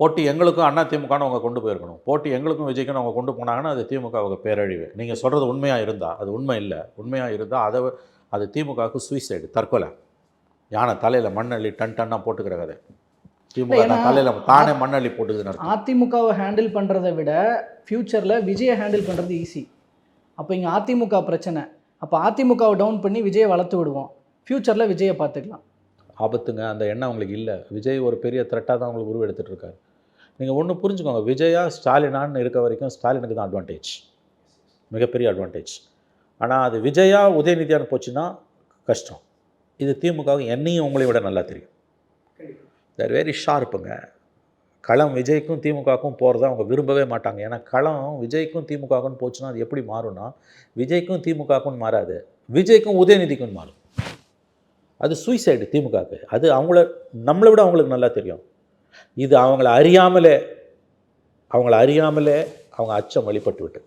போட்டி எங்களுக்கும் அண்ணா திமுகன்னு அவங்க கொண்டு போயிருக்கணும். போட்டி எங்களுக்கும் விஜய்க்கும் அவங்க கொண்டு போனாங்கன்னா அது திமுக அவங்க பேரழிவு. நீங்கள் சொல்கிறது உண்மையாக இருந்தால் அது உண்மை இல்லை. உண்மையாக இருந்தால் அதை அது திமுகவுக்கு சூசைடு தற்கொலை. யானை தலையில் மண்ணள்ளி டன் டன்னாக போட்டுக்கிற கதை. திமுக தலையில் தானே மண்ணள்ளி அர்த்தம். அதிமுகவை ஹேண்டில் பண்ணுறதை விட ஃப்யூச்சரில் விஜயை ஹேண்டில் பண்ணுறது ஈஸி அப்போ இங்கே அதிமுக பிரச்சனை. அப்போ அதிமுகவை டவுன் பண்ணி விஜயை வளர்த்து விடுவோம். ஃப்யூச்சரில் விஜயை பார்த்துக்கலாம். ஆபத்துங்க. அந்த எண்ணம் அவங்களுக்கு இல்லை. விஜய் ஒரு பெரிய த்ரெட்டாக தான் அவங்களுக்கு உருவெடுத்துட்டு இருக்காரு. நீங்கள் ஒன்று புரிஞ்சுக்கோங்க. விஜயா ஸ்டாலினான்னு இருக்க வரைக்கும் ஸ்டாலினுக்கு தான் அட்வான்டேஜ் மிகப்பெரிய அட்வான்டேஜ் ஆனால் அது விஜயா உதயநிதியாக போச்சுன்னா கஷ்டம். இது திமுகவுக்கு என்னையும் உங்களை விட நல்லா தெரியும். தேர் வெரி ஷார்ப்புங்க களம் விஜய்க்கும் திமுகவுக்கும் போகிறத அவங்க விரும்பவே மாட்டாங்க. ஏன்னா களம் விஜய்க்கும் திமுகவுக்கும் போச்சுன்னா அது எப்படி மாறும்னா விஜய்க்கும் திமுகவுக்கும் மாறாது. விஜய்க்கும் உதயநிதிக்கும் மாறும். அது சூசைடு திமுகவுக்கு. அது அவங்கள நம்மளை விட அவங்களுக்கு நல்லா தெரியும். இது அவங்கள அறியாமலே அவங்கள அறியாமலே அவங்க அச்சம் வெளிப்பட்டு விட்டது